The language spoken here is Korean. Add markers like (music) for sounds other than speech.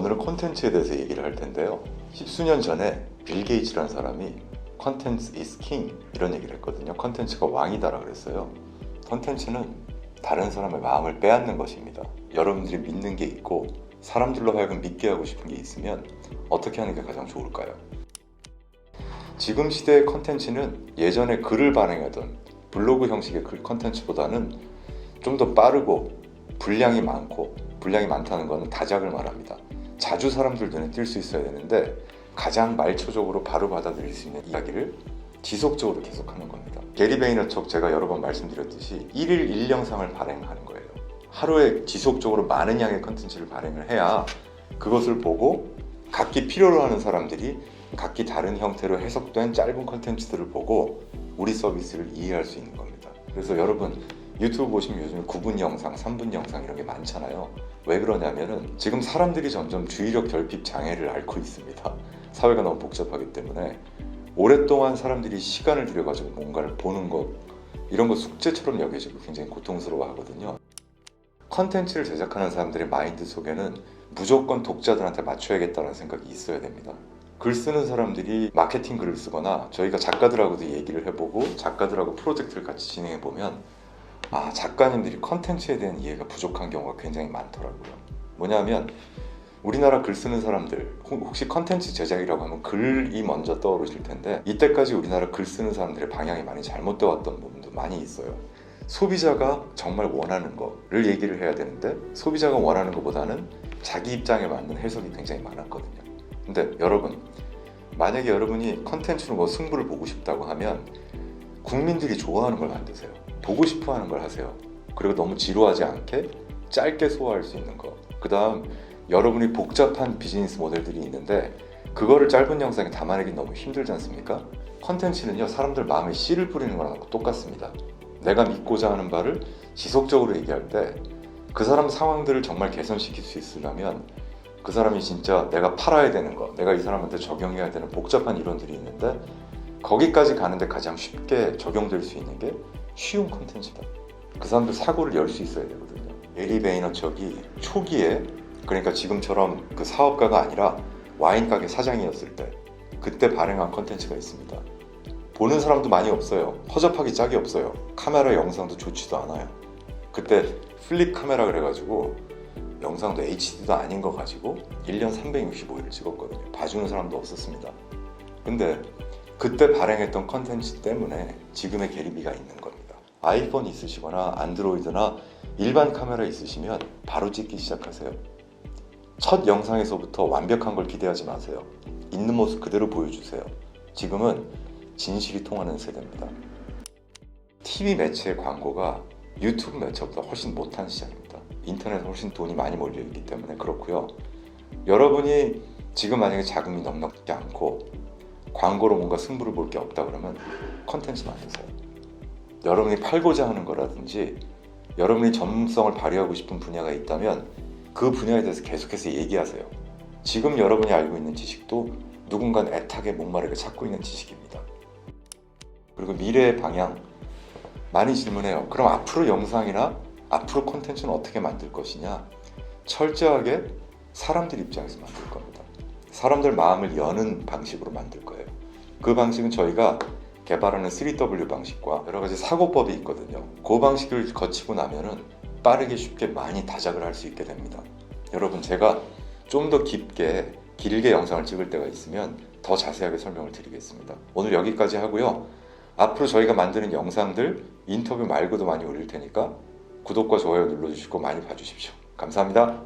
오늘은 콘텐츠에 대해서 얘기를 할 텐데요. 십수년 전에 빌 게이츠라는 사람이 컨텐츠 is king 이런 얘기를 했거든요. 컨텐츠가 왕이다라 그랬어요. 컨텐츠는 다른 사람의 마음을 빼앗는 것입니다. 여러분들이 믿는 게 있고 사람들로 하여금 믿게 하고 싶은 게 있으면 어떻게 하는 게 가장 좋을까요? 지금 시대의 컨텐츠는 예전에 글을 발행하던 블로그 형식의 글 컨텐츠보다는 좀 더 빠르고 분량이 많고 분량이 많다는 것은 다작을 말합니다. 자주 사람들 눈에 띌 수 있어야 되는데 가장 말초적으로 바로 받아들일 수 있는 이야기를 지속적으로 계속하는 겁니다. 게리 베이너척 제가 여러 번 말씀드렸듯이 1일 1영상을 발행하는 거예요. 하루에 지속적으로 많은 양의 컨텐츠를 발행을 해야 그것을 보고 각기 필요로 하는 사람들이 각기 다른 형태로 해석된 짧은 컨텐츠들을 보고 우리 서비스를 이해할 수 있는 겁니다. 그래서 여러분 유튜브 보시면 요즘 9분 영상, 3분 영상 이런 게 많잖아요. 왜 그러냐면은 지금 사람들이 점점 주의력 결핍 장애를 앓고 있습니다. (laughs) 사회가 너무 복잡하기 때문에 오랫동안 사람들이 시간을 들여가지고 뭔가를 보는 것 이런 거 숙제처럼 여겨지고 굉장히 고통스러워 하거든요. 컨텐츠를 제작하는 사람들의 마인드 속에는 무조건 독자들한테 맞춰야겠다는 생각이 있어야 됩니다. 글 쓰는 사람들이 마케팅 글을 쓰거나 저희가 작가들하고도 얘기를 해보고 작가들하고 프로젝트를 같이 진행해 보면 아 작가님들이 컨텐츠에 대한 이해가 부족한 경우가 굉장히 많더라고요. 뭐냐면 우리나라 글 쓰는 사람들 혹- 혹시 컨텐츠 제작이라고 하면 글이 먼저 떠오르실 텐데 이때까지 우리나라 글 쓰는 사람들의 방향이 많이 잘못되어 왔던 부분도 많이 있어요. 소비자가 정말 원하는 거를 얘기를 해야 되는데 소비자가 원하는 것보다는 자기 입장에 맞는 해석이 굉장히 많았거든요. 근데 여러분 만약에 여러분이 컨텐츠로 뭐 승부를 보고 싶다고 하면 국민들이 좋아하는 걸 만드세요. 보고 싶어 하는 걸 하세요. 그리고 너무 지루하지 않게 짧게 소화할 수 있는 거. 그 다음 여러분이 복잡한 비즈니스 모델들이 있는데 그거를 짧은 영상에 담아내기 너무 힘들지 않습니까? 컨텐츠는요 사람들 마음에 씨를 뿌리는 거랑 똑같습니다. 내가 믿고자 하는 바를 지속적으로 얘기할 때 그 사람 상황들을 정말 개선시킬 수 있으려면 그 사람이 진짜 내가 팔아야 되는 거, 내가 이 사람한테 적용해야 되는 복잡한 이론들이 있는데 거기까지 가는데 가장 쉽게 적용될 수 있는 게 쉬운 컨텐츠다. 그 사람들 사고를 열 수 있어야 되거든요. 에리 베이너척이 초기에 그러니까 지금처럼 그 사업가가 아니라 와인 가게 사장이었을 때 그때 발행한 컨텐츠가 있습니다. 보는 사람도 많이 없어요. 허접하기 짝이 없어요. 카메라 영상도 좋지도 않아요. 그때 플립 카메라 그래가지고 영상도 HD도 아닌 거 가지고 1년 365일을 찍었거든요. 봐주는 사람도 없었습니다. 근데 그때 발행했던 컨텐츠 때문에 지금의 게리비가 있는 겁니다. 아이폰 있으시거나 안드로이드나 일반 카메라 있으시면 바로 찍기 시작하세요. 첫 영상에서부터 완벽한 걸 기대하지 마세요. 있는 모습 그대로 보여주세요. 지금은 진실이 통하는 세대입니다. TV 매체의 광고가 유튜브 매체보다 훨씬 못한 시장입니다. 인터넷에 훨씬 돈이 많이 몰려 있기 때문에 그렇고요. 여러분이 지금 만약에 자금이 넉넉지 않고 광고로 뭔가 승부를 볼 게 없다 그러면 컨텐츠 만드세요. 여러분이 팔고자 하는 거라든지 여러분이 전문성을 발휘하고 싶은 분야가 있다면 그 분야에 대해서 계속해서 얘기하세요. 지금 여러분이 알고 있는 지식도 누군가 애타게 목마르게 찾고 있는 지식입니다. 그리고 미래의 방향 많이 질문해요. 그럼 앞으로 영상이나 앞으로 콘텐츠는 어떻게 만들 것이냐? 철저하게 사람들 입장에서 만들 겁니다. 사람들 마음을 여는 방식으로 만들 거예요. 그 방식은 저희가 개발하는 3W 방식과 여러 가지 사고법이 있거든요. 그 방식을 거치고 나면은 빠르게 쉽게 많이 다작을 할 수 있게 됩니다. 여러분 제가 좀 더 깊게 길게 영상을 찍을 때가 있으면 더 자세하게 설명을 드리겠습니다. 오늘 여기까지 하고요. 앞으로 저희가 만드는 영상들 인터뷰 말고도 많이 올릴 테니까 구독과 좋아요 눌러주시고 많이 봐주십시오. 감사합니다.